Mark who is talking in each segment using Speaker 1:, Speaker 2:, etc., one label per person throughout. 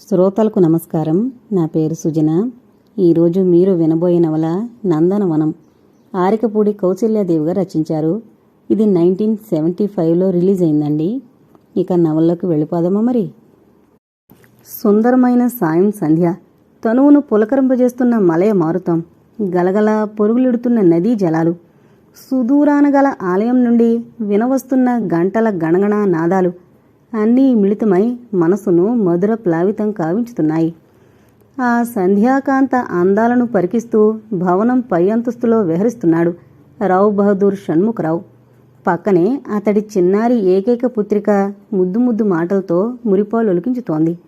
Speaker 1: శ్రోతలకు నమస్కారం. నా పేరు సుజన. ఈరోజు మీరు వినబోయే నవల నందనవనం. ఆరికపూడి కౌశల్యాదేవిగా రచించారు. ఇది నైన్టీన్ సెవెంటీ ఫైవ్లో రిలీజ్ అయిందండి. ఇక నవల్లోకి వెళ్ళిపోదామా మరి? సుందరమైన సాయం సంధ్య. తనువును పులకరింపజేస్తున్న మలయ మారుతం. గలగల పొరుగులిడుతున్న నదీ జలాలు. సుదూరాన గల ఆలయం నుండి వినవస్తున్న గంటల గణగణ నాదాలు. అన్నీ మిళితమై మనసును మధుర ప్లావితం కావించుతున్నాయి. ఆ సంధ్యాకాంత అందాలను పరికిస్తూ భవనం పై అంతస్తులో విహరిస్తున్నాడు రావు బహదూర్ షణ్ముఖరావు. పక్కనే అతడి చిన్నారి ఏకైక పుత్రిక ముద్దు ముద్దు మాటలతో మురిపాలు ఒలికించుతోంది.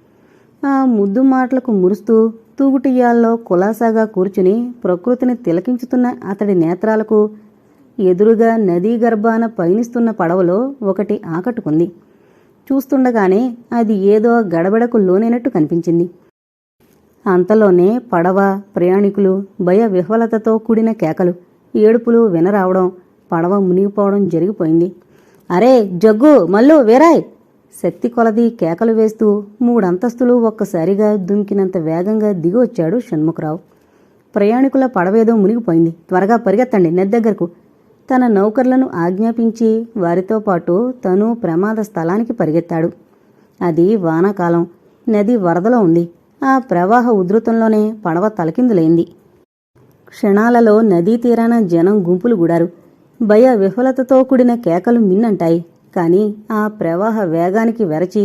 Speaker 1: ఆ ముద్దు మాటలకు మురుస్తూ తూగుటియాల్లో కులాసాగా కూర్చుని ప్రకృతిని తిలకించుతున్న అతడి నేత్రాలకు ఎదురుగా నదీ గర్భాన పయనిస్తున్న పడవలో ఒకటి ఆకట్టుకుంది. చూస్తుండగానే అది ఏదో గడబడకు లోనైనట్టు కనిపించింది. అంతలోనే పడవ ప్రయాణికులు భయ విహ్వలతతో కూడిన కేకలు ఏడుపులు వినరావడం పడవ మునిగిపోవడం జరిగిపోయింది. అరే జగ్గు మల్లు వీరాయ్! శక్తి కొలది కేకలు వేస్తూ మూడంతస్తులు ఒక్కసారిగా దుంకినంత వేగంగా దిగి వచ్చాడు షణ్ముఖరావు. ప్రయాణికుల పడవేదో మునిగిపోయింది. త్వరగా పరిగెత్తండి నెద్దగ్గరకు తన నౌకర్లను ఆజ్ఞాపించి వారితో పాటు తను ప్రమాద స్థలానికి పరిగెత్తాడు. అది వానాకాలం. నది వరదలో ఉంది. ఆ ప్రవాహ ఉధృతంలోనే పడవ తలకిందులైంది క్షణాలలో నదీ తీరాన జనం గుంపులు గుడారు. భయ విహ్వలతతో కూడిన కేకలు మిన్నంటాయి. కాని ఆ ప్రవాహ వేగానికి వెరచి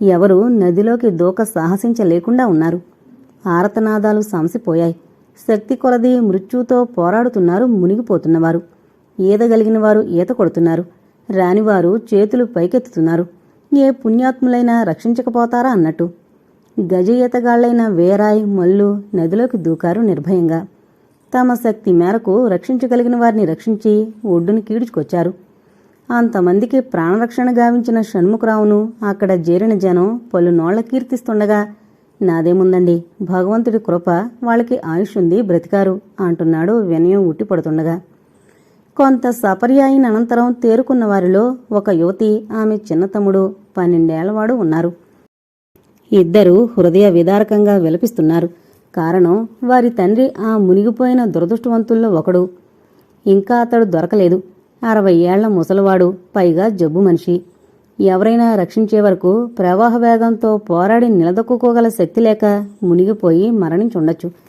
Speaker 1: ఎవరూ నదిలోకి దూక సాహసించలేకుండా ఉన్నారు. ఆరతనాదాలు సంసిపోయాయి శక్తి కొలది మృత్యుతో పోరాడుతున్నారు మునిగిపోతున్నవారు. ఈదగలిగిన వారు ఈత కొడుతున్నారు. రానివారు చేతులు పైకెత్తుతున్నారు. ఏ పుణ్యాత్ములైనా రక్షించకపోతారా అన్నట్టు. గజ ఈతగాళ్ళైన వేరాయ్ మల్లు నదిలోకి దూకారు నిర్భయంగా. తమ శక్తి మేరకు రక్షించగలిగిన వారిని రక్షించి ఒడ్డును కీడ్చుకొచ్చారు. అంతమందికి ప్రాణరక్షణ గావించిన షణ్ముఖరావును అక్కడ చేరిన జనం పలు నోళ్ళ కీర్తిస్తుండగా నాదేముందండి? భగవంతుడి కృప వాళ్ళకి ఆయుష్ ఉంది బ్రతికారు అంటున్నాడు వినయం ఉట్టిపడుతుండగా. కొంత సపర్యాయిన అనంతరం తేరుకున్న వారిలో ఒక యువతి ఆమె చిన్న తమ్ముడు పన్నెండేళ్ళవాడు ఉన్నారు. ఇద్దరూ హృదయ విదారకంగా విలపిస్తున్నారు. కారణం వారి తండ్రి ఆ మునిగిపోయిన దురదృష్టవంతుల్లో ఒకడు. ఇంకా అతడు దొరకలేదు. అరవై ఏళ్ళ ముసలివాడు పైగా జబ్బు మనిషి. ఎవరైనా రక్షించే వరకు ప్రవాహ వేగంతో పోరాడి నిలదొక్కుకోగల శక్తి లేక మునిగిపోయి మరణించుండొచ్చు.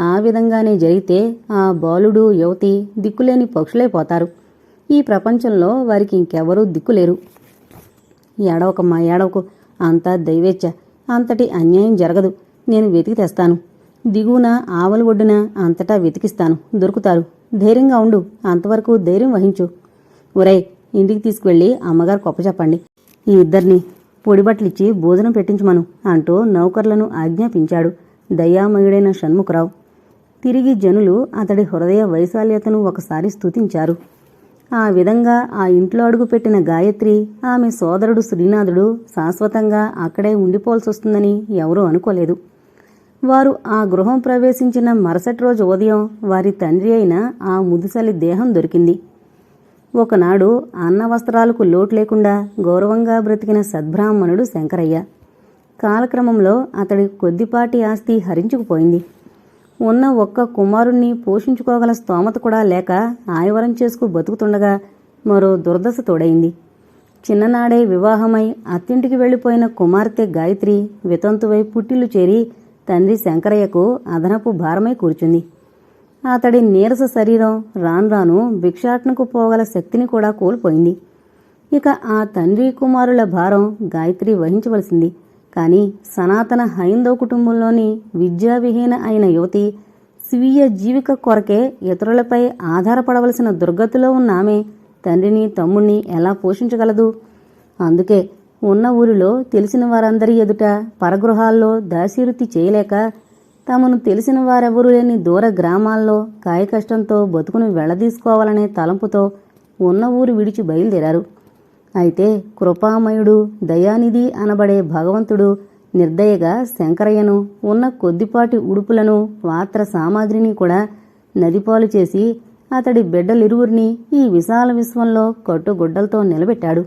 Speaker 1: ఆ విధంగానే జరిగితే ఆ బాలుడు యువతి దిక్కులేని పక్షులైపోతారు ఈ ప్రపంచంలో వారికి ఇంకెవరూ దిక్కులేరు. ఏడవకమ్మా ఏడవకు. అంతా దైవేచ్ఛ. అంతటి అన్యాయం జరగదు. నేను వెతికి తెస్తాను. దిగువన ఆవల ఒడ్డున అంతటా వెతికిస్తాను. దొరుకుతారు. ధైర్యంగా ఉండు. అంతవరకు ధైర్యం వహించు. ఒరేయ్ ఇంటికి తీసుకువెళ్ళి అమ్మగారు కొప్ప చెప్పండి. ఈ ఇద్దరిని పొడిబట్లిచ్చి భోజనం పెట్టించమను అంటూ నౌకర్లను ఆజ్ఞాపించాడు. దయామయుడైన షణ్ముఖరావు. తిరిగి జనులు అతడి హృదయ వైశాల్యతను ఒకసారి స్తుతించారు. ఆ విధంగా ఆ ఇంట్లో అడుగుపెట్టిన గాయత్రి ఆమె సోదరుడు శ్రీనాథుడు శాశ్వతంగా అక్కడే ఉండిపోవాల్సొస్తుందని ఎవరూ అనుకోలేదు. వారు ఆ గృహం ప్రవేశించిన మరుసటి రోజు ఉదయం వారి తండ్రి అయిన ఆ ముదుసలి దేహం దొరికింది. ఒకనాడు అన్న వస్త్రాలకు లోటు లేకుండా గౌరవంగా బ్రతికిన సద్బ్రాహ్మణుడు శంకరయ్య. కాలక్రమంలో అతడి కొద్దిపాటి ఆస్తి హరించుకుపోయింది. ఉన్న ఒక్క కుమారుణ్ణి పోషించుకోగల స్తోమత కూడా లేక ఆయవరం చేసుకు బతుకుతుండగా మరో దుర్దశ తోడైంది. చిన్ననాడే వివాహమై అత్తింటికి వెళ్ళిపోయిన కుమార్తె గాయత్రి వితంతువై పుట్టిల్లు చేరి తండ్రి శంకరయ్యకు అదనపు భారమై కూర్చుంది. అతడి నీరస శరీరం రాను రాను భిక్షాటనకు పోగల శక్తిని కూడా కోల్పోయింది. ఇక ఆ తండ్రి కుమారుల భారం గాయత్రి వహించవలసింది. కానీ సనాతన హైందవ కుటుంబంలోని విద్యావిహీన అయిన యువతి స్వీయ జీవిక కొరకే ఇతరులపై ఆధారపడవలసిన దుర్గతిలో ఉన్న ఆమె తండ్రిని తమ్ముణ్ణి ఎలా పోషించగలదు? అందుకే ఉన్న ఊరిలో తెలిసిన వారందరి ఎదుట పరగృహాల్లో దాసీవృత్తి చేయలేక తమను తెలిసిన వారెవరూ లేని దూర గ్రామాల్లో కాయకష్టంతో బతుకును వెళ్ళదీసుకోవాలనే తలంపుతో ఉన్న ఊరు విడిచి బయలుదేరారు. అయితే కృపామయుడు దయానిధి అనబడే భగవంతుడు నిర్దయగా శంకరయ్యను ఉన్న కొద్దిపాటి ఉడుపులను పాత్ర సామాగ్రిని కూడా నదిపాలు చేసి అతడి బిడ్డలిరువురిని ఈ విశాల విశ్వంలో కట్టుగుడ్డలతో నిలబెట్టాడు.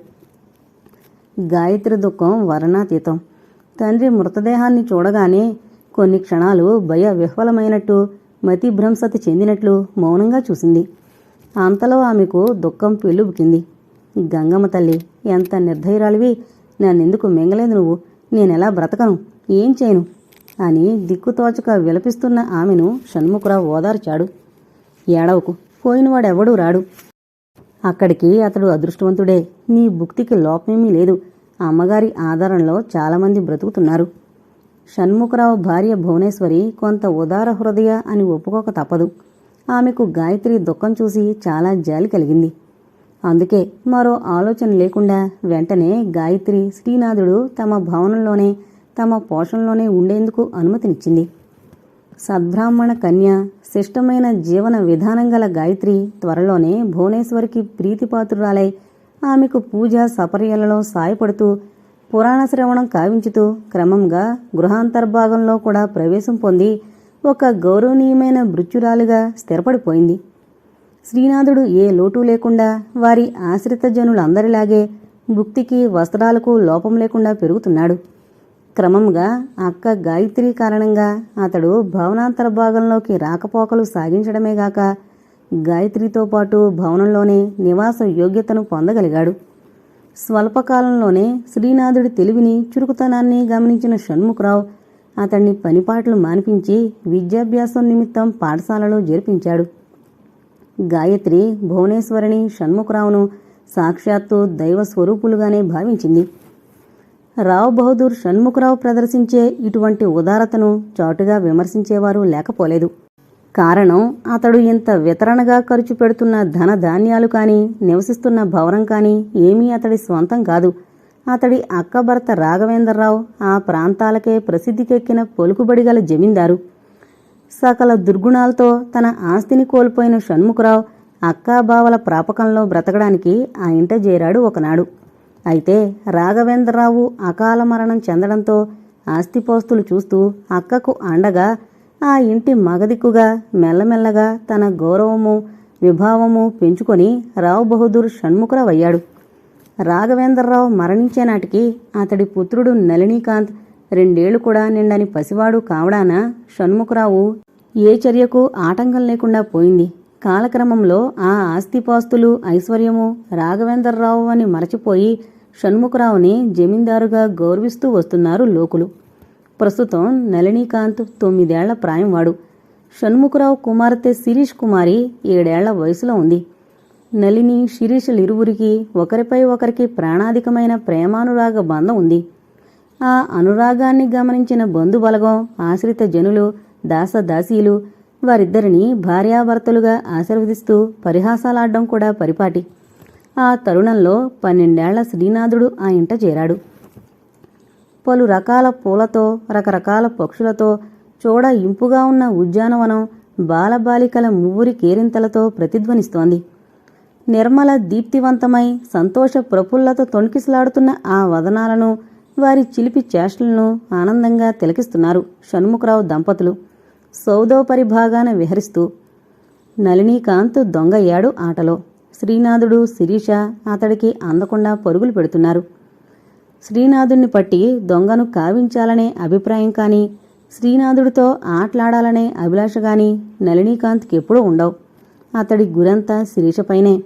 Speaker 1: గాయత్రి దుఃఖం వర్ణాతీతం. తండ్రి మృతదేహాన్ని చూడగానే కొన్ని క్షణాలు భయ విహ్వలమైనట్టు మతిభ్రంశత చెందినట్లు మౌనంగా చూసింది. అంతలో ఆమెకు దుఃఖం పెళ్ళుబుకింది గంగమ్మ తల్లి ఎంత నిర్ధైరాలివి. నన్నెందుకు మింగలేదు నువ్వు? నేనెలా బ్రతకను? ఏం చేయను? అని దిక్కుతోచక విలపిస్తున్న ఆమెను షణ్ముఖరావు ఓదార్చాడు. ఏడవకు పోయినవాడెవడూ రాడు. అక్కడికి అతడు అదృష్టవంతుడే. నీ భుక్తికి లోపమేమీ లేదు. అమ్మగారి ఆధారంలో చాలామంది బ్రతుకుతున్నారు. షణ్ముఖరావు భార్య భువనేశ్వరి కొంత ఉదార హృదయ అని ఒప్పుకోక తప్పదు. ఆమెకు గాయత్రి దుఃఖం చూసి చాలా జాలి కలిగింది. అందుకే మరో ఆలోచన లేకుండా వెంటనే గాయత్రి శ్రీనాథుడు తమ భవనంలోనే తమ పోషణలోనే ఉండేందుకు అనుమతినిచ్చింది. సద్బ్రాహ్మణ కన్య శిష్టమైన జీవన విధానం గల గాయత్రి త్వరలోనే భువనేశ్వరికి ప్రీతిపాత్రురాలై ఆమెకు పూజా సపర్యలలో సాయపడుతూ పురాణ శ్రవణం కావించుతూ క్రమంగా గృహాంతర్భాగంలో కూడా ప్రవేశం పొంది ఒక గౌరవనీయమైన మృత్యురాలుగా స్థిరపడిపోయింది. శ్రీనాథుడు ఏ లోటు లేకుండా వారి ఆశ్రిత జనులందరిలాగే భుక్తికి వస్త్రాలకు లోపం లేకుండా పెరుగుతున్నాడు. క్రమంగా అక్క గాయత్రి కారణంగా అతడు భవనాంతర భాగంలోకి రాకపోకలు సాగించడమే గాక గాయత్రితో పాటు భవనంలోనే నివాస యోగ్యతను పొందగలిగాడు. స్వల్పకాలంలోనే శ్రీనాథుడి తెలివిని చురుకుతనాన్ని గమనించిన షణ్ముఖరావు అతన్ని పనిపాట్లు మానిపించి విద్యాభ్యాసం నిమిత్తం పాఠశాలలో చేర్పించాడు గాయత్రి భువనేశ్వరిని షణ్ముఖరావును సాక్షాత్తు దైవ స్వరూపులుగానే భావించింది. రావ్ బహదూర్ షణ్ముఖరావు ప్రదర్శించే ఇటువంటి ఉదారతను చాటుగా విమర్శించేవారు లేకపోలేదు. కారణం అతడు ఇంత వితరణగా ఖర్చు పెడుతున్న ధన ధాన్యాలు కానీ నివసిస్తున్న భవనం కానీ ఏమీ అతడి స్వంతం కాదు. అతడి అక్కభర్త రాఘవేంద్రరావు ఆ ప్రాంతాలకే ప్రసిద్ధికెక్కిన పొలుకుబడిగల జమీందారు. సకల దుర్గుణాలతో తన ఆస్తిని కోల్పోయిన షణ్ముఖరావు అక్కాబావల ప్రాపకంలో బ్రతకడానికి ఆ ఇంట చేరాడు ఒకనాడు. అయితే రాఘవేంద్రరావు అకాల మరణం చెందడంతో ఆస్తిపోస్తులు చూస్తూ అక్కకు అండగా ఆ ఇంటి మగదిక్కుగా మెల్లమెల్లగా తన గౌరవము విభావము పెంచుకొని రావు బహదూర్ షణ్ముఖరావు అయ్యాడు రాఘవేంద్రరావు మరణించే నాటికి అతడి పుత్రుడు నళినీకాంత్ రెండేళ్ళు కూడా నిండని పసివాడు కావడాన షణ్ముఖరావు ఏ చర్యకు ఆటంకం లేకుండా పోయింది. కాలక్రమంలో ఆ ఆస్తిపాస్తులు ఐశ్వర్యము రాఘవేంద్రరావు అని మరచిపోయి షణ్ముఖరావుని జమీందారుగా గౌరవిస్తూ వస్తున్నారు లోకులు. ప్రస్తుతం నళినీకాంత్ తొమ్మిదేళ్ళ ప్రాయంవాడు షణ్ముఖరావు కుమార్తె శిరీష్ కుమారి ఏడేళ్ళ వయసులో ఉంది. నలిని శిరీషులిరువురికి ఒకరిపై ఒకరికి ప్రాణాధికమైన ప్రేమానురాగ బంధం ఉంది. ఆ అనురాగాన్ని గమనించిన బంధుబలగం ఆశ్రిత జనులు దాసదాసీలు వారిద్దరిని భార్యాభర్తలుగా ఆశీర్వదిస్తూ పరిహాసాలాడ్డం కూడా పరిపాటి. ఆ తరుణంలో పన్నెండేళ్ళ శ్రీనాథుడు ఆ ఇంట చేరాడు. పలు రకాల పూలతో రకరకాల పక్షులతో చూడ ఇంపుగా ఉన్న ఉద్యానవనం బాలబాలికల మువ్వురి కేరింతలతో ప్రతిధ్వనిస్తోంది. నిర్మల దీప్తివంతమై సంతోష ప్రఫుల్లతో తొణికిసలాడుతున్న ఆ వదనాలను వారి చిలిపి చేష్టలను ఆనందంగా తిలకిస్తున్నారు షణ్ముఖరావు దంపతులు. సౌదోపరి భాగాన విహరిస్తూ నళినీకాంత్ దొంగయ్యాడు ఆటలో. శ్రీనాథుడు శిరీష అతడికి అందకుండా పరుగులు పెడుతున్నారు. శ్రీనాథుణ్ణి పట్టి దొంగను కావించాలనే అభిప్రాయం కానీ శ్రీనాథుడితో ఆటలాడాలనే అభిలాష కానీ నళినీకాంత్కి ఎప్పుడూ ఉండవు. అతడి గురంతా శిరీషపైనే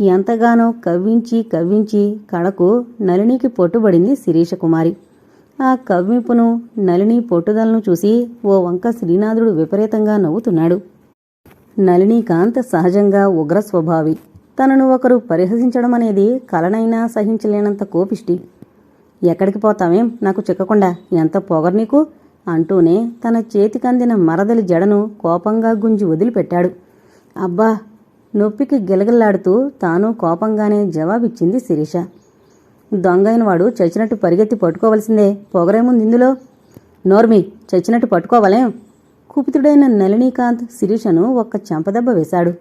Speaker 1: ఎంతగానో కవ్వించి కవ్వించి కడకు నళినికి పొట్టుబడింది శిరీష కుమారి. ఆ కవ్వింపును నలిని పొట్టుదలను చూసి ఓ వంక శ్రీనాథుడు విపరీతంగా నవ్వుతున్నాడు. నళినీకాంత్ సహజంగా ఉగ్ర స్వభావి. తనను ఒకరు పరిహసించడం అనేది కలనైనా సహించలేనంత కోపిష్టి. ఎక్కడికి పోతావేం? నాకు చిక్కకుండా ఎంత పొగరు నీకు? అంటూనే తన చేతికందిన మరదలి జడను కోపంగా గుంజి వదిలిపెట్టాడు. అబ్బా! నొప్పికి గిలగిల్లాడుతూ తాను కోపంగానే జవాబిచ్చింది శిరీష. దొంగైన వాడు చచ్చినట్టు పరిగెత్తి పట్టుకోవలసిందే. పొగరేముంది ఇందులో నోర్మి చచ్చినట్టు పట్టుకోవలేం. కుపితుడైన నళినీకాంత్ శిరీషను ఒక్క చెంపదెబ్బ వేశాడు.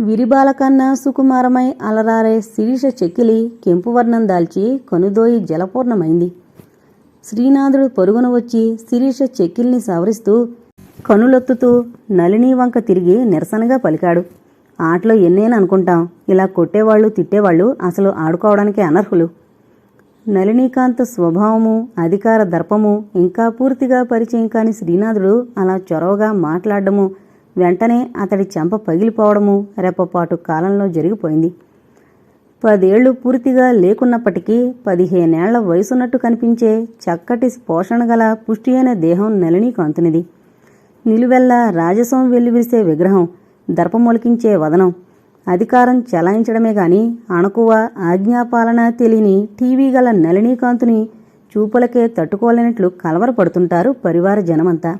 Speaker 1: విరిబాలకన్న సుకుమారమై అలరారే శిరీష చెక్కిలి కెంపువర్ణం దాల్చి కనుదోయి జలపూర్ణమైంది. శ్రీనాథుడు పరుగున వచ్చి శిరీష చెక్కిల్ని సవరిస్తూ కనులొత్తుతూ నళిని వంక తిరిగి నిరసనగా పలికాడు. ఆటలో ఎన్నేని అనుకుంటాం? ఇలా కొట్టేవాళ్ళు తిట్టేవాళ్ళు అసలు ఆడుకోవడానికి అనర్హులు. నళినీకాంత్ స్వభావము అధికార దర్పము ఇంకా పూర్తిగా పరిచయం కాని శ్రీనాథుడు అలా చొరవగా మాట్లాడడము వెంటనే అతడి చెంప పగిలిపోవడము రెప్పపాటు కాలంలో జరిగిపోయింది. పదేళ్ళు పూర్తిగా లేకున్నప్పటికీ పదిహేనేళ్ళ వయసున్నట్టు కనిపించే చక్కటి పోషణ గల పుష్టి అయిన దేహం నళినీకాంతునిది. నిలువెల్లా రాజసం వెల్లివిరిసే విగ్రహం దర్పమొలికించే వదనం. అధికారం చెలాయించడమే గాని అణకువ ఆజ్ఞాపాలన తెలియని టీవీ గల నళినీకాంతుని చూపులకే తట్టుకోలేనట్లు కలవరపడుతుంటారు పరివార జనమంతా.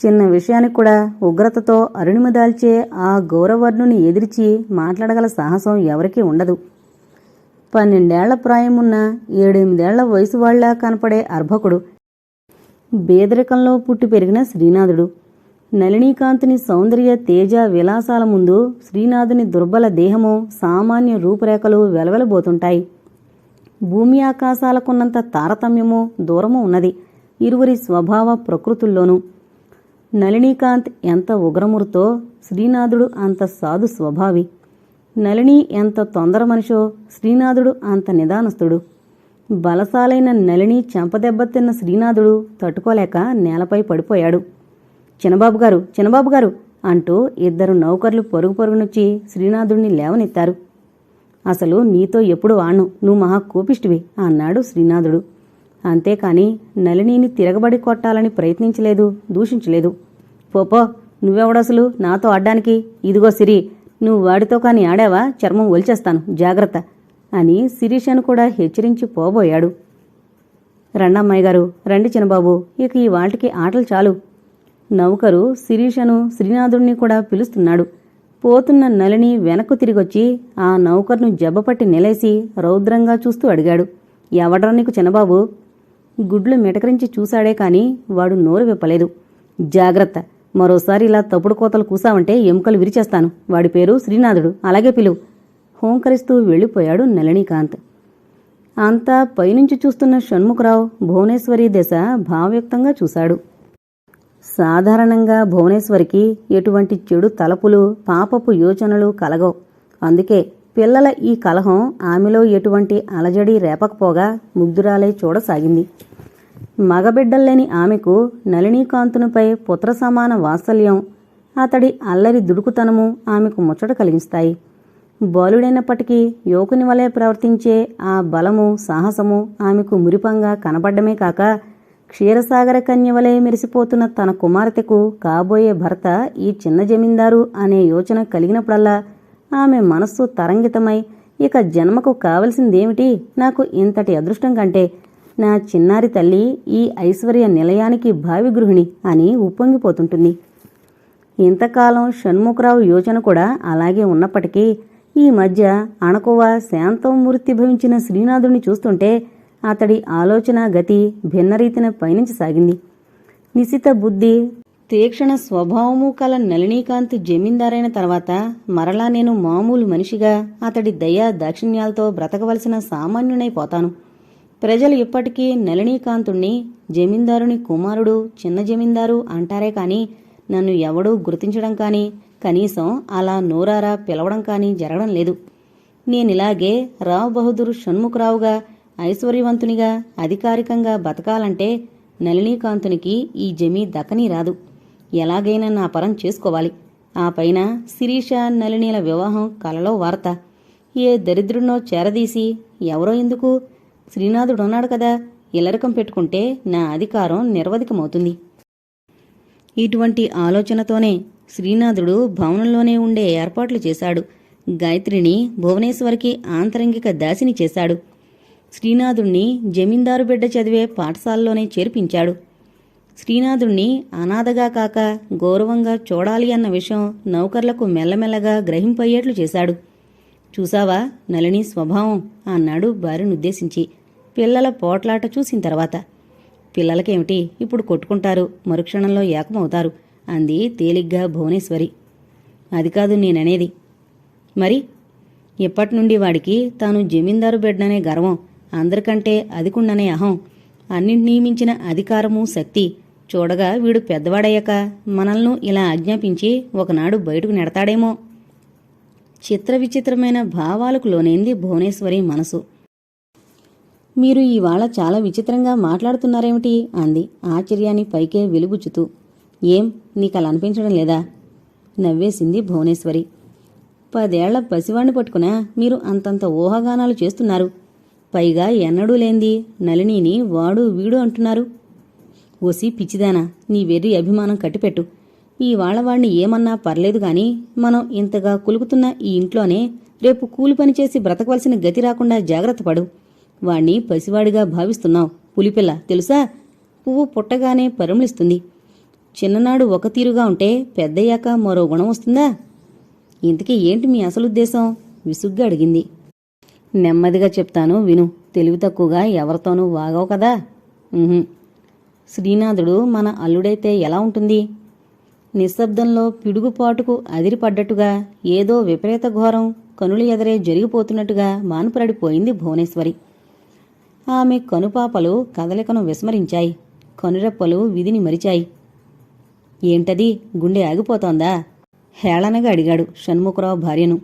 Speaker 1: చిన్న విషయానికి కూడా ఉగ్రతతో అరుణిమ దాల్చే ఆ గౌరవర్ణుని ఎదిరించి మాట్లాడగల సాహసం ఎవరికీ ఉండదు. పన్నెండేళ్ళ ప్రాయమున్న ఏడెనిమిదేళ్ళ వయసు వాళ్ళ కనపడే అర్భకుడు. బేదరికంలో పుట్టి పెరిగిన శ్రీనాథుడు. నళినీకాంతుని సౌందర్య తేజ విలాసాల ముందు శ్రీనాథుని దుర్బల దేహము సామాన్య రూపురేఖలు వెలవెలబోతుంటాయి. భూమి ఆకాశాలకున్నంత తారతమ్యము దూరము ఉన్నది. ఇరువురి స్వభావ ప్రకృతుల్లోనూ. నళినీకాంత్ ఎంత ఉగ్రమురుతో శ్రీనాథుడు అంత సాధు స్వభావి. నళిని ఎంత తొందర మనిషో శ్రీనాథుడు అంత నిదానస్తుడు. బలసాలైన నళిని చెంపదెబ్బతిన్న శ్రీనాథుడు తట్టుకోలేక నేలపై పడిపోయాడు. చిన్నబాబు గారు చిన్నబాబు గారు అంటూ ఇద్దరు నౌకర్లు పరుగు పరుగునొచ్చి శ్రీనాథుడిని లేవనెత్తారు. అసలు నీతో ఎప్పుడు వాణ్ణు నువ్వు మహా కోపిష్టివి అన్నాడు శ్రీనాథుడు. అంతేకాని నలినీని తిరగబడి కొట్టాలని ప్రయత్నించలేదు దూషించలేదు. పోపో నువ్వెవడసలు నాతో ఆడ్డానికి? ఇదిగో సిరి నువ్వు వాడితో కాని ఆడావా? చర్మం ఒలిచేస్తాను జాగ్రత్త అని శిరీషను కూడా హెచ్చరించి పోబోయాడు. రండమ్మాయి గారు రండి చిన్నబాబు ఇక ఈ వాళ్ళకి ఆటలు చాలు. నౌకరు శిరీషను శ్రీనాథుణ్ణి కూడా పిలుస్తున్నాడు. పోతున్న నలిని వెనక్కు తిరిగొచ్చి ఆ నౌకర్ను జబ్బపట్టి నిలేసి రౌద్రంగా చూస్తూ అడిగాడు. ఎవడ్రా నీకు చిన్నబాబు? గుడ్లు మిటకరించి చూశాడే కాని వాడు నోరు విప్పలేదు. జాగ్రత్త మరోసారి ఇలా తప్పుడు కోతలు కూసావంటే ఎముకలు విరిచేస్తాను. వాడి పేరు శ్రీనాథుడు అలాగే పిలువు. హోంకరిస్తూ వెళ్ళిపోయాడు నళినీకాంత్. అంతా పైనుంచి చూస్తున్న షణ్ముఖరావు భువనేశ్వరి దశ భావయుక్తంగా చూశాడు. సాధారణంగా భువనేశ్వరికి ఎటువంటి చెడు తలపులు పాపపు యోచనలు కలగవు. అందుకే పిల్లల ఈ కలహం ఆమెలో ఎటువంటి అలజడి రేపకపోగా ముగ్ధురాలై చూడసాగింది. మగబిడ్డల్లేని ఆమెకు నళినీకాంతునిపై పుత్ర సమాన వాత్సల్యం అతడి అల్లరి దుడుకుతనము ఆమెకు ముచ్చట కలిగిస్తాయి. బాలుడైనప్పటికీ యువకుని వలె ప్రవర్తించే ఆ బలము సాహసము ఆమెకు మురిపంగా కనబడ్డమే కాక క్షీరసాగర కన్యవలయ మెరిసిపోతున్న తన కుమార్తెకు కాబోయే భర్త ఈ చిన్న జమీందారు అనే యోచన కలిగినప్పుడల్లా ఆమె మనస్సు తరంగితమై ఇక జన్మకు కావలసిందేమిటి? నాకు ఇంతటి అదృష్టం కంటే నా చిన్నారి తల్లి ఈ ఐశ్వర్య నిలయానికి భావి గృహిణి అని ఉప్పొంగిపోతుంటుంది. ఇంతకాలం షణ్ముఖరావు యోచన కూడా అలాగే ఉన్నప్పటికీ ఈ మధ్య అణకువ శాంతం మూర్తి భవించిన శ్రీనాథుడిని చూస్తుంటే అతడి ఆలోచన గతి భిన్నరీతిన పయనించి సాగింది. నిశిత బుద్ధి తీక్షణ స్వభావము కల నళినీకాంత్ జమీందారైన తర్వాత మరలా నేను మామూలు మనిషిగా అతడి దయా దాక్షిణ్యాలతో బ్రతకవలసిన సామాన్యునైపోతాను ప్రజలు ఇప్పటికీ నళినీకాంతుణ్ణి జమీందారుని కుమారుడు చిన్న జమీందారు అంటారే కాని నన్ను ఎవడూ గుర్తించడం కానీ కనీసం అలా నోరారా పిలవడం కానీ జరగడం లేదు. నేనిలాగే రావ్ బహదూర్ షణ్ముఖరావుగా ఐశ్వర్యవంతునిగా అధికారికంగా బతకాలంటే నళినీకాంతునికి ఈ జమీ దక్కని రాదు. ఎలాగైనా నా పరం చేసుకోవాలి. ఆ పైన శిరీష నళినీల వివాహం కలలో వార్త. ఏ దరిద్రునో చేరదీసి ఎవరో ఎందుకు? శ్రీనాథుడున్నాడు కదా ఇల్లరకం పెట్టుకుంటే నా అధికారం నిర్వధికమవుతుంది. ఇటువంటి ఆలోచనతోనే శ్రీనాథుడు భవనంలోనే ఉండే ఏర్పాట్లు చేశాడు. గాయత్రిని భువనేశ్వరికి ఆంతరంగిక దాసిని చేశాడు. శ్రీనాథుణ్ణి జమీందారు బిడ్డ చదివే పాఠశాలలోనే చేర్పించాడు. శ్రీనాథుణ్ణి అనాథగా కాక గౌరవంగా చూడాలి అన్న విషయం నౌకర్లకు మెల్లమెల్లగా గ్రహింపయ్యేట్లు చేశాడు. చూసావా నలిని స్వభావం అన్నాడు భార్యనుద్దేశించి పిల్లల పోట్లాట చూసిన తర్వాత. పిల్లలకేమిటి? ఇప్పుడు కొట్టుకుంటారు. మరుక్షణంలో ఏకమవుతారు అంది తేలిగ్గా భువనేశ్వరి. అది కాదు నేననేది. మరి? ఎప్పటి నుండి వాడికి తాను జమీందారు బిడ్డనే గర్వం. అందరికంటే అదికుండనే అహం. అన్నింటినీ మించిన అధికారము శక్తి. చూడగా వీడు పెద్దవాడయ్యాక మనల్ని ఇలా ఆజ్ఞాపించి ఒకనాడు బయటకు నెడతాడేమో. చిత్ర విచిత్రమైన భావాలకు లోనైంది భువనేశ్వరి మనసు. మీరు ఇవాళ చాలా విచిత్రంగా మాట్లాడుతున్నారేమిటి? అంది. ఆశ్చర్యాన్ని పైకే వెలుగుచ్చుతూ ఏం? నీకు అలా అనిపించడం లేదా? నవ్వేసింది భువనేశ్వరి. పదేళ్ళ పసివాణ్ణి పట్టుకున్నా మీరు అంతంత ఊహాగానాలు చేస్తున్నారు. పైగా ఎన్నడూ లేంది. నలినీని వాడు వీడు అంటున్నారు. ఓసి పిచ్చిదానా నీ వెర్రి అభిమానం కట్టిపెట్టు. ఈ వాళ్ళవాణ్ణి ఏమన్నా పర్లేదు గాని మనం ఇంతగా కులుకుతున్న ఈ ఇంట్లోనే రేపు కూలి పని చేసి బ్రతకవలసిన గతి రాకుండా జాగ్రత్త పడు. వాణ్ణి పసివాడిగా భావిస్తున్నావు. పులిపిల్ల తెలుసా? పువ్వు పుట్టగానే పరిమళిస్తుంది చిన్ననాడు ఒక తీరుగా ఉంటే పెద్దయ్యాక మరో గుణం వస్తుందా? ఇంతకీ ఏంటి మీ అసలు ఉద్దేశం? విసుగ్గా అడిగింది. నెమ్మదిగా చెప్తాను విను. తెలివి తక్కువగా ఎవరితోనూ వాగవు కదా? శ్రీనాథుడు మన అల్లుడైతే ఎలా ఉంటుంది? నిశ్శబ్దంలో పిడుగుపాటుకు అదిరిపడ్డట్టుగా ఏదో విపరీత ఘోరం కనులు ఎదరే జరిగిపోతున్నట్టుగా మానుపరడిపోయింది భువనేశ్వరి. ఆమె కనుపాపలు కదలికను విస్మరించాయి. కనురెప్పలు విధిని మరిచాయి. ఏంటది? గుండె ఆగిపోతోందా? హేళనగా అడిగాడు షణ్ముఖరావు భార్యను.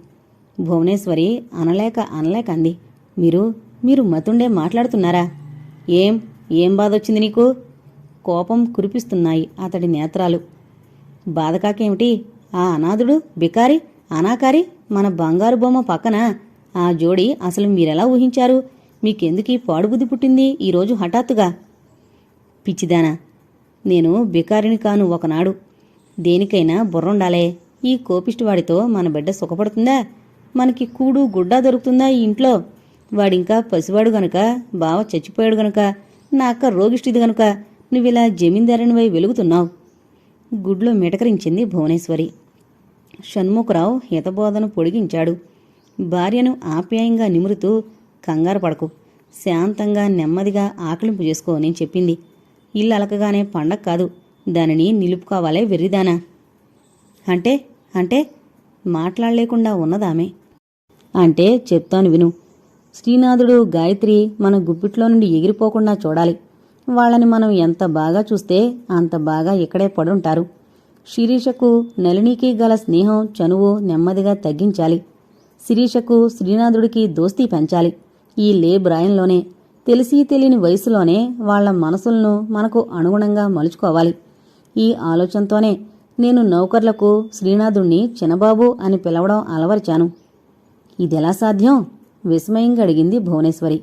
Speaker 1: భువనేశ్వరి అనలేక అనలేక అంది. మీరు మీరు మతుండే మాట్లాడుతున్నారా? ఏం ఏం బాధొచ్చింది నీకు? కోపం కురిపిస్తున్నాయి అతడి నేత్రాలు. బాధకాకేమిటి ఆ అనాథుడు బికారి అనాకారి మన బంగారు బొమ్మ పక్కన. ఆ జోడి అసలు మీరెలా ఊహించారు? మీకెందుకీ పాడుబుద్ధి పుట్టింది ఈరోజు హఠాత్తుగా? పిచ్చిదానా నేను బికారిని కాను ఒకనాడు. దేనికైనా బుర్రుండాలే. ఈ కోపిష్టివాడితో మన బిడ్డ సుఖపడుతుందా? మనకి కూడు గుడ్డ దొరుకుతుందా ఈ ఇంట్లో? వాడింకా పసివాడు గనుక బావ చచ్చిపోయాడు గనుక నా అక్క రోగిష్టిది గనుక నువ్విలా జమీందారునివై వెలుగుతున్నావు? గుడ్లో మిటకరించింది భువనేశ్వరి. షణ్ముఖరావు హితబోధను పొడిగించాడు. భార్యను ఆప్యాయంగా నిమురుతూ కంగారు పడకు. శాంతంగా నెమ్మదిగా ఆకలింపు చేసుకో నేను చెప్పింది. ఇల్లు అలకగానే పండగ కాదు. దానిని నిలుపుకోవాలే వెర్రిదానా. అంటే అంటే మాట్లాడలేకుండా ఉన్నదామే. అంటే చెప్తాను విను. శ్రీనాథుడు గాయత్రి మన గుప్పిట్లో నుండి ఎగిరిపోకుండా చూడాలి. వాళ్ళని మనం ఎంత బాగా చూస్తే అంత బాగా ఇక్కడే పడుంటారు. శిరీషకు నళినికి గల స్నేహం చనువు నెమ్మదిగా తగ్గించాలి. శిరీషకు శ్రీనాథుడికి దోస్తీ పెంచాలి. ఈ లే బ్రాయంలోనే తెలిసి తెలియని వయసులోనే వాళ్ళ మనసులను మనకు అనుగుణంగా మలుచుకోవాలి. ఈ ఆలోచనతోనే నేను నౌకర్లకు శ్రీనాథుణ్ణి చిన్నబాబు అని పిలవడం అలవరిచాను. ఇదెలా సాధ్యం? విస్మయంగా అడిగింది భువనేశ్వరి.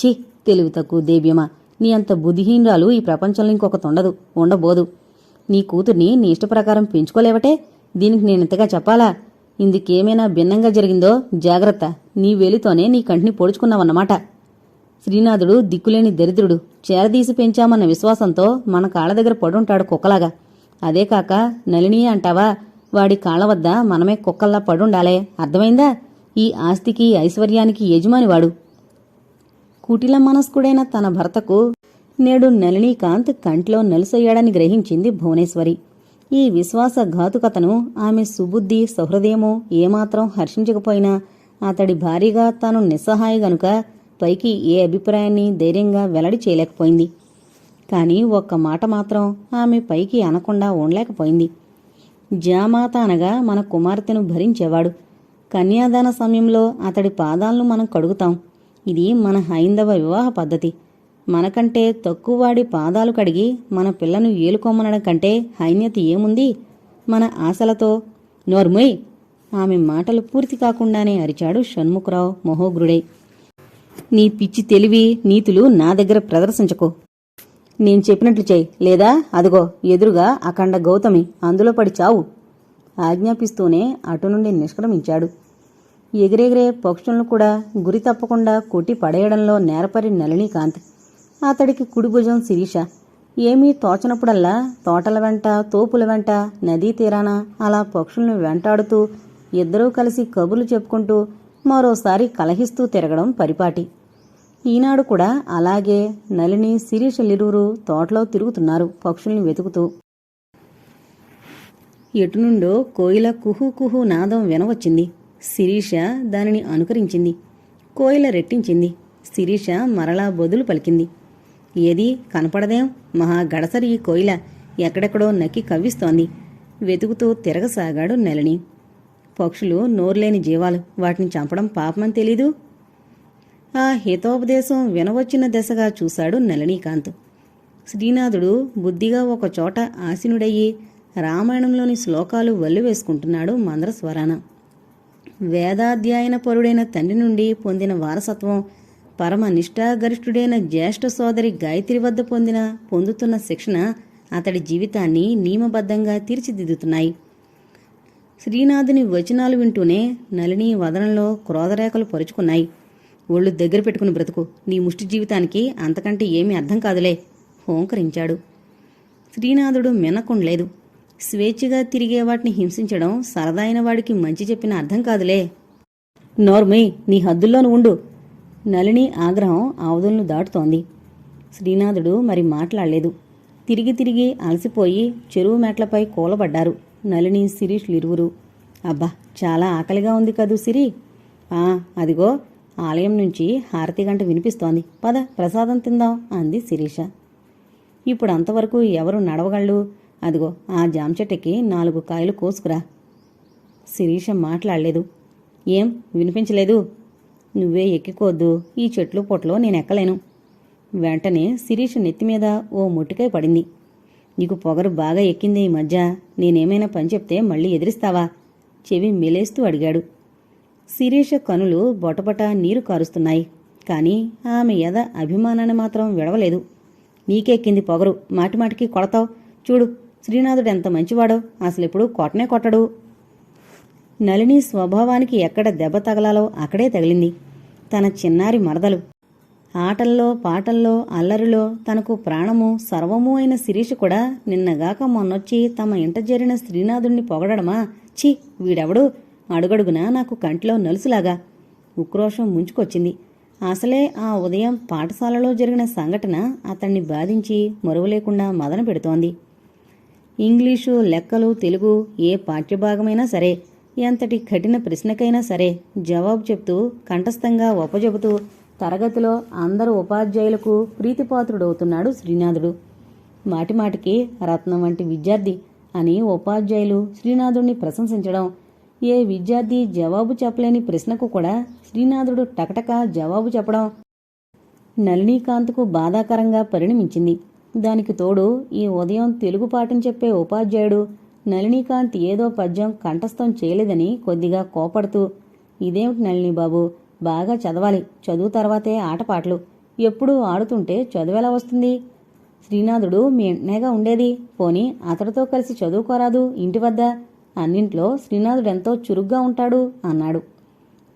Speaker 1: ఛీ తెలివి తక్కువ దేవ్యమా. నీ అంత బుద్ధిహీనరాలు ఈ ప్రపంచంలో ఇంకొకటి ఉండదు ఉండబోదు. నీ కూతుర్ని నీ ఇష్టప్రకారం పెంచుకోలేవటే? దీనికి నేనింతగా చెప్పాలా? ఇందుకేమైనా భిన్నంగా జరిగిందో? జాగ్రత్త. నీ వేలితోనే నీ కంటిని పొడుచుకున్నావన్నమాట. శ్రీనాథుడు దిక్కులేని దరిద్రుడు. చేరదీసి పెంచామన్న విశ్వాసంతో మన కాళ్ళ దగ్గర పడుంటాడు కుక్కలాగా. అదే కాక నళిని అంటావా? వాడి కాళ్ళ వద్ద మనమే కుక్కల్లా పడుండాలే. అర్థమైందా? ఈ ఆస్తికి ఐశ్వర్యానికి యజమానివాడు. కుటిల మనస్కుడైన తన భర్తకు నేడు నళినీకాంత్ కంట్లో నలుసయ్యాడని గ్రహించింది భువనేశ్వరి. ఈ విశ్వాసఘాతుకతను ఆమె సుబుద్ధి సహృదయమో ఏమాత్రం హర్షించకపోయినా అతడి భారీగా తాను నిస్సహాయ గనుక పైకి ఏ అభిప్రాయాన్ని ధైర్యంగా వెల్లడి చేయలేకపోయింది. కానీ ఒక్క మాట మాత్రం ఆమె పైకి అనకుండా ఉండలేకపోయింది. జామాత అనగా మన కుమార్తెను భరించేవాడు. కన్యాదాన సమయంలో అతడి పాదాలను మనం కడుగుతాం. ఇది మన హైందవ వివాహ పద్ధతి. మనకంటే తక్కువవాడి పాదాలు కడిగి మన పిల్లను ఏలుకోమనడం కంటే హైన్యత ఏముంది? మన ఆశలతో. నోర్మోయ్! ఆమె మాటలు పూర్తి కాకుండానే అరిచాడు షణ్ముఖరావు మహోగ్రుడై. నీ పిచ్చి తెలివి నీతులు నా దగ్గర ప్రదర్శించకు. నేను చెప్పినట్లు చేయి. లేదా అదిగో ఎదురుగా అఖండ గౌతమి అందులో పడి చావు. ఆజ్ఞాపిస్తూనే అటు నుండి నిష్క్రమించాడు. ఎగిరెగిరే పక్షులను కూడా గురి తప్పకుండా కొట్టి పడేయడంలో నేరపరి నళినీకాంత్. అతడికి కుడి భుజం శిరీష. ఏమీ తోచనప్పుడల్లా తోటల వెంట తోపుల వెంట నదీ తీరాన అలా పక్షులను వెంటాడుతూ ఇద్దరూ కలిసి కబుర్లు చెప్పుకుంటూ మరోసారి కలహిస్తూ తిరగడం పరిపాటి. ఈనాడు కూడా అలాగే నలిని శిరీషలిరువురు తోటలో తిరుగుతున్నారు పక్షుల్ని వెతుకుతూ. ఎటునుండో కోయిల కుహు కుహు నాదం వినవచ్చింది. శిరీష దానిని అనుకరించింది. కోయిల రెట్టించింది. శిరీష మరలా బొదులు పలికింది. ఏది కనపడదేం? మహా గడసరి ఈ కోయిల ఎక్కడెక్కడో నక్కి కవ్విస్తోంది. వెతుకుతూ తిరగసాగాడు నెలని. పక్షులు నోర్లేని జీవాలు. వాటిని చంపడం పాపమని తెలీదు? ఆ హితోపదేశం వినవచ్చిన దశగా చూశాడు నళినీకాంత్ శ్రీనాథుడు బుద్ధిగా ఒక చోట ఆసీనుడయ్యి రామాయణంలోని శ్లోకాలు వల్లి వేసుకుంటున్నాడు మందర స్వరాన వేదాధ్యాయన పరుడైన తండ్రి నుండి పొందిన వారసత్వం పరమ నిష్ఠాగరిష్ఠుడైన జ్యేష్ఠ సోదరి గాయత్రి వద్ద పొందిన పొందుతున్న శిక్షణ అతడి జీవితాన్ని నియమబద్ధంగా తీర్చిదిద్దుతున్నాయి. శ్రీనాథుని వచనాలు వింటూనే నలిని వదనంలో క్రోధరేఖలు పరుచుకున్నాయి. ఒళ్ళు దగ్గర పెట్టుకుని బ్రతుకు నీ ముష్టి జీవితానికి అంతకంటే ఏమీ అర్థం కాదులే హోంకరించాడు. శ్రీనాథుడు మినకుండలేదు స్వేచ్ఛగా తిరిగే వాటిని హింసించడం సరదాయిన వాడికి మంచి చెప్పిన అర్థం కాదులే. నోర్మి నీ హద్దుల్లోనూ ఉండు. నళిని ఆగ్రహం ఆవుదులను దాటుతోంది. శ్రీనాథుడు మరి మాట్లాడలేదు. తిరిగి తిరిగి అలసిపోయి చెరువు మెట్లపై కూలబడ్డారు. నళిని శిరీష్లు ఇరువురు అబ్బా చాలా ఆకలిగా ఉంది కదూ సిరి. ఆ అదిగో ఆలయం నుంచి హారతి గంట వినిపిస్తోంది. పద ప్రసాదం తిందాం అంది శిరీష. ఇప్పుడు అంతవరకు ఎవరు నడవగళ్ళు అదిగో ఆ జామ చెట్టుకి నాలుగు కాయలు కోసుకురా. శిరీష మాట్లాడలేదు. ఏం? వినిపించలేదు. నువ్వే ఎక్కికోద్దు. ఈ చెట్లు పొట్లో నేను ఎక్కలేను వెంటనే శిరీష నెత్తిమీద ఓ ముట్టికాయ పడింది. నీకు పొగరు బాగా ఎక్కింది ఈ మధ్య. నేనేమైనా పని చెప్తే మళ్ళీ ఎదిరిస్తావా? చెవి మెలేస్తూ అడిగాడు. శిరీష కనులు బొటబొట నీరు కారుస్తున్నాయి. కానీ ఆమె ఎద అభిమానాన్ని మాత్రం విడవలేదు. నీకెక్కింది పొగరు. మాటిమాటికి కొడతావు. చూడు. శ్రీనాథుడు ఎంత మంచివాడో? అసలు ఎప్పుడు కొట్టనే కొట్టడు. నళిని స్వభావానికి ఎక్కడ దెబ్బ తగలాలో అక్కడే తగిలింది. తన చిన్నారి మరదలు. ఆటల్లో పాటల్లో అల్లరిలో తనకు ప్రాణము సర్వము అయిన శిరీష్ కూడా నిన్నగాక మొన్నొచ్చి తమ ఇంట చేరిన శ్రీనాథుణ్ణి పొగడమా ఛీ వీడెవడు? అడుగడుగునా నాకు కంటిలో నలుసులాగా. ఉక్రోషం ముంచుకొచ్చింది. అసలే ఆ ఉదయం పాఠశాలలో జరిగిన సంఘటన అతన్ని బాధించి మరువలేకుండా మదన పెడుతోంది. ఇంగ్లీషు లెక్కలు తెలుగు ఏ పాఠ్యభాగమైనా సరే ఎంతటి కఠిన ప్రశ్నకైనా సరే జవాబు చెప్తూ కంఠస్థంగా ఒప్పజెబుతూ తరగతిలో అందరు ఉపాధ్యాయులకు ప్రీతిపాత్రుడవుతున్నాడు శ్రీనాథుడు. మాటిమాటికి రత్నం వంటి విద్యార్థి అని ఉపాధ్యాయులు శ్రీనాథుడిని ప్రశంసించడం ఏ విద్యార్థి జవాబు చెప్పలేని ప్రశ్నకు కూడా శ్రీనాథుడు టకటక జవాబు చెప్పడం నళినీకాంత్కు బాధాకరంగా పరిణమించింది. దానికి తోడు ఈ ఉదయం తెలుగు పాఠం చెప్పే ఉపాధ్యాయుడు నళినీకాంత్ ఏదో పద్యం కంఠస్థం చేయలేదని కొద్దిగా కోపడుతూ ఇదేమిటి నళిని బాబు బాగా చదవాలి. చదువు తర్వాతే ఆటపాటలు ఎప్పుడూ ఆడుతుంటే చదువెలా వస్తుంది? శ్రీనాథుడు మీ ఇంటనేగా ఉండేది. పోని అతడితో కలిసి చదువుకోరాదు ఇంటి వద్ద. అన్నింట్లో శ్రీనాథుడెంతో చురుగ్గా ఉంటాడు అన్నాడు.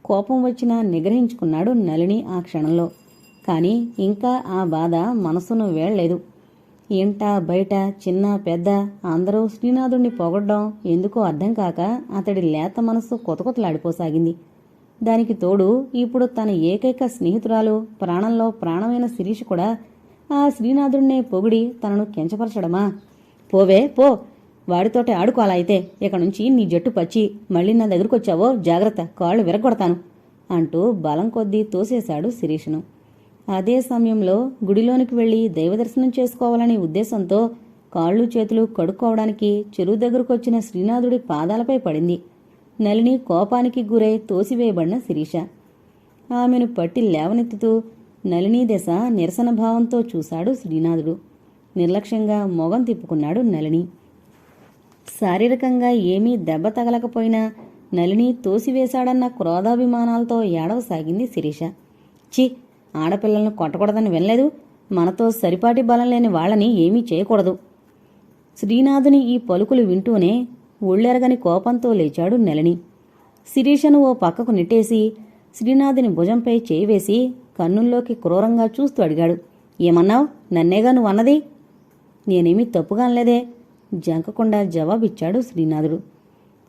Speaker 1: కోపం వచ్చినా నిగ్రహించుకున్నాడు నళిని ఆ క్షణంలో. కాని ఇంకా ఆ బాధ మనసును వేళ్ళేదు ఇంట బయట చిన్న పెద్ద అందరూ శ్రీనాథుణ్ణి పొగడ్డం ఎందుకో అర్థం కాక అతడి లేత మనస్సు కొతకొతలాడిపోసాగింది. దానికి తోడు ఇప్పుడు తన ఏకైక స్నేహితురాలు ప్రాణంలో ప్రాణమైన శిరీష్ కూడా ఆ శ్రీనాథుణ్ణే పొగిడి తనను కెంచపరచడమా? పోవే పో. వాడితోటే ఆడుకోవాలా అయితే. ఇక నుంచి నీ జట్టు పచ్చి. మళ్ళీ నా దగ్గరకొచ్చావో జాగ్రత్త. కాళ్ళు విరగొడతాను అంటూ బలం కొద్దీ తోసేశాడు శిరీష్ను. అదే సమయంలో గుడిలోనికి వెళ్ళి దైవదర్శనం చేసుకోవాలనే ఉద్దేశంతో కాళ్ళు చేతులు కడుక్కోవడానికి చెరువు దగ్గరకొచ్చిన శ్రీనాథుడి పాదాలపై పడింది. నలిని కోపానికి గురై తోసివేయబడిన శిరీష. ఆమెను పట్టి లేవనెత్తుతూ నలిని దశ నిరసన భావంతో చూశాడు శ్రీనాథుడు. నిర్లక్ష్యంగా మొగం తిప్పుకున్నాడు నలిని శారీరకంగా ఏమీ దెబ్బ తగలకపోయినా నలిని తోసివేశాడన్న క్రోధాభిమానాలతో ఏడవసాగింది శిరీష. చి ఆడపిల్లలను కొట్టకూడదని వినలేదు. మనతో సరిపాటి బలం లేని వాళ్ళని ఏమీ చేయకూడదు. శ్రీనాథుని ఈ పలుకులు వింటూనే ఒళ్ళెరగని కోపంతో లేచాడు నెలని. శిరీషను ఓ పక్కకు నెట్టేసి శ్రీనాథుని భుజంపై చేయివేసి కన్నుల్లోకి క్రూరంగా చూస్తూ అడిగాడు ఏమన్నావు? నన్నేగా నువ్వన్నది? నేనేమీ తప్పుగా అనలేదే జంకకుండా జవాబిచ్చాడు శ్రీనాథుడు.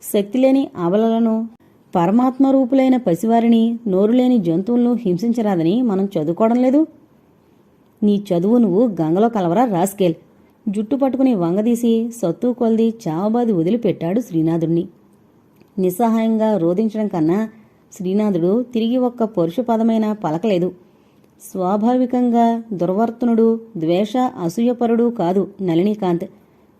Speaker 1: శక్తిలేని అబలలను పరమాత్మ రూపులైన పసివారిని నోరులేని జంతువులను హింసించరాదని మనం చదువుకోవడం లేదు. నీ చదువు నువ్వు గంగలో కలవరా రాస్కేల్? జుట్టు పట్టుకుని వంగదీసి సత్తు కొల్ది చావబాది వదిలిపెట్టాడు శ్రీనాథుణ్ణి నిస్సహాయంగా రోధించడం కన్నా శ్రీనాథుడు తిరిగి ఒక్క పరుష పదమైన పలకలేదు. స్వాభావికంగా దుర్వర్తనుడు ద్వేష అసూయపరుడు కాదు నళినీకాంత్.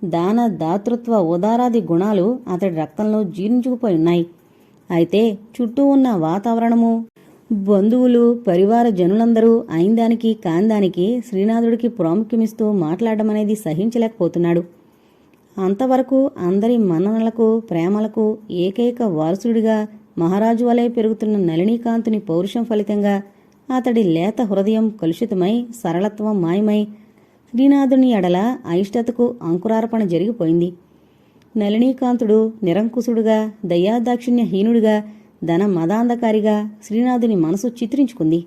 Speaker 1: దాన దాతృత్వ ఉదారాది గుణాలు అతడి రక్తంలో జీర్ణించుకుపోయి ఉన్నాయి. అయితే చుట్టూ ఉన్న వాతావరణము బంధువులు పరివార జనులందరూ అయిందానికి కాందానికి శ్రీనాథుడికి ప్రాముఖ్యమిస్తూ మాట్లాడడం అనేది సహించలేకపోతున్నాడు. అంతవరకు అందరి మన్ననలకు ప్రేమలకు ఏకైక వారసుడిగా మహారాజు వలె పెరుగుతున్న నళినీకాంతుని పౌరుషం ఫలితంగా అతడి లేత హృదయం కలుషితమై సరళత్వం మాయమై శ్రీనాథుని ఎడల అయిష్టతకు అంకురార్పణ జరిగిపోయింది. నళినీకాంతుడు నిరంకుశుడుగా దయాదాక్షిణ్యహీనుడిగా ధన మదాంధకారిగా శ్రీనాథుని మనసు చిత్రించుకుంది.